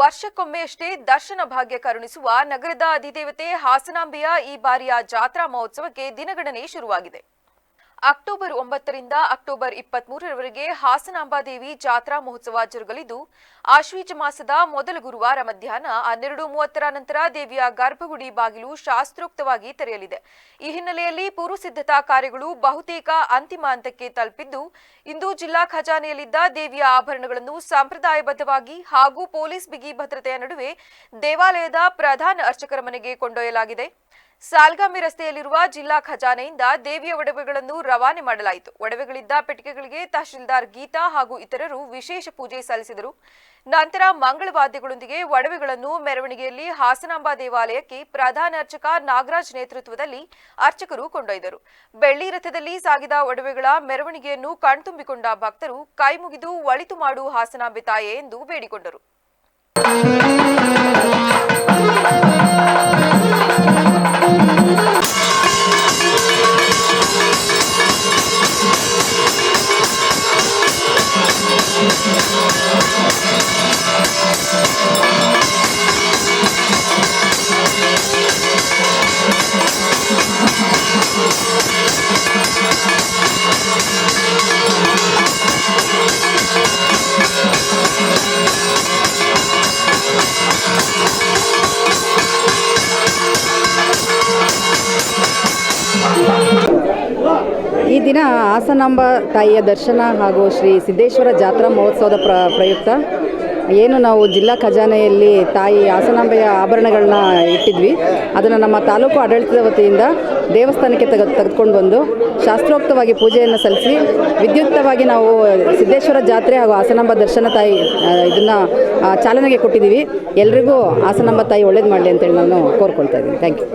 ವರ್ಷಕ್ಕೊಮ್ಮೆಯಷ್ಟೇ ದರ್ಶನ ಭಾಗ್ಯ ಕರುಣಿಸುವ ನಗರದ ಅಧಿದೇವತೆ ಹಾಸನಾಂಬೆಯ ಈ ಬಾರಿಯ ಜಾತ್ರಾ ಮಹೋತ್ಸವಕ್ಕೆ ದಿನಗಣನೆ ಶುರುವಾಗಿದೆ. ಅಕ್ಟೋಬರ್ ಒಂಬತ್ತರಿಂದ ಅಕ್ಟೋಬರ್ ಇಪ್ಪತ್ಮೂರರವರೆಗೆ ಹಾಸನಾಂಬಾದೇವಿ ಜಾತ್ರಾ ಮಹೋತ್ಸವ ಜರುಗಲಿದ್ದು, ಆಶ್ವೀಜ ಮಾಸದ ಮೊದಲ ಗುರುವಾರ ಮಧ್ಯಾಹ್ನ ಹನ್ನೆರಡು ಮೂವತ್ತರ ನಂತರ ದೇವಿಯ ಗರ್ಭಗುಡಿ ಬಾಗಿಲು ಶಾಸ್ತ್ರೋಕ್ತವಾಗಿ ತೆರೆಯಲಿದೆ. ಈ ಹಿನ್ನೆಲೆಯಲ್ಲಿ ಪೂರ್ವ ಸಿದ್ಧತಾ ಕಾರ್ಯಗಳು ಬಹುತೇಕ ಅಂತಿಮ ಹಂತಕ್ಕೆ ತಲುಪಿದ್ದು, ಇಂದು ಜಿಲ್ಲಾ ಖಜಾನೆಯಲ್ಲಿದ್ದ ದೇವಿಯ ಆಭರಣಗಳನ್ನು ಸಂಪ್ರದಾಯಬದ್ಧವಾಗಿ ಹಾಗೂ ಪೊಲೀಸ್ ಬಿಗಿ ಭದ್ರತೆಯ ನಡುವೆ ದೇವಾಲಯದ ಪ್ರಧಾನ ಅರ್ಚಕರ ಮನೆಗೆ ಕೊಂಡೊಯ್ಯಲಾಗಿದೆ. ಸಾಲ್ಗಾಮಿ ರಸ್ತೆಯಲ್ಲಿರುವ ಜಿಲ್ಲಾ ಖಜಾನೆಯಿಂದ ದೇವಿಯ ಒಡವೆಗಳನ್ನು ರವಾನೆ ಮಾಡಲಾಯಿತು. ಒಡವೆಗಳಿದ್ದ ಪೆಟ್ಟಿಗೆಗಳಿಗೆ ತಹಶೀಲ್ದಾರ್ ಗೀತಾ ಹಾಗೂ ಇತರರು ವಿಶೇಷ ಪೂಜೆ ಸಲ್ಲಿಸಿದರು. ನಂತರ ಮಂಗಳವಾದ್ಯಗಳೊಂದಿಗೆ ಒಡವೆಗಳನ್ನು ಮೆರವಣಿಗೆಯಲ್ಲಿ ಹಾಸನಾಂಬ ದೇವಾಲಯಕ್ಕೆ ಪ್ರಧಾನ ಅರ್ಚಕ ನಾಗರಾಜ್ ನೇತೃತ್ವದಲ್ಲಿ ಅರ್ಚಕರು ಕೊಂಡೊಯ್ದರು. ಬೆಳ್ಳಿ ರಥದಲ್ಲಿ ಸಾಗಿದ ಒಡವೆಗಳ ಮೆರವಣಿಗೆಯನ್ನು ಕಣ್ತುಂಬಿಕೊಂಡ ಭಕ್ತರು ಕೈಮುಗಿದು ಒಳಿತು ಮಾಡು ಹಾಸನಾಂಬೆ ತಾಯೆ ಎಂದು ಬೇಡಿಕೊಂಡರು. ಈ ದಿನ ಹಾಸನಾಂಬ ತಾಯಿಯ ದರ್ಶನ ಹಾಗೂ ಶ್ರೀ ಸಿದ್ದೇಶ್ವರ ಜಾತ್ರಾ ಮಹೋತ್ಸವದ ಪ್ರ, ಪ್ರಯುಕ್ತ ಏನು ನಾವು ಜಿಲ್ಲಾ ಖಜಾನೆಯಲ್ಲಿ ತಾಯಿ ಹಾಸನಾಂಬೆಯ ಆಭರಣಗಳನ್ನ ಇಟ್ಟಿದ್ವಿ. ಅದನ್ನು ನಮ್ಮ ತಾಲೂಕು ಆಡಳಿತದ ವತಿಯಿಂದ ದೇವಸ್ಥಾನಕ್ಕೆ ತೆಗೆ ತೆಗೆದುಕೊಂಡು ಬಂದು ಶಾಸ್ತ್ರೋಕ್ತವಾಗಿ ಪೂಜೆಯನ್ನು ಸಲ್ಲಿಸಿ, ವಿದ್ಯುಕ್ತವಾಗಿ ನಾವು ಸಿದ್ದೇಶ್ವರ ಜಾತ್ರೆ ಹಾಗೂ ಹಾಸನಾಂಬ ದರ್ಶನ ತಾಯಿ ಇದನ್ನು ಚಾಲನೆಗೆ ಕೊಟ್ಟಿದ್ದೀವಿ. ಎಲ್ರಿಗೂ ಹಾಸನಾಂಬ ತಾಯಿ ಒಳ್ಳೇದು ಮಾಡಲಿ ಅಂತೇಳಿ ನಾನು ಕೋರ್ಕೊಳ್ತಾ ಇದ್ದೀನಿ. Thank you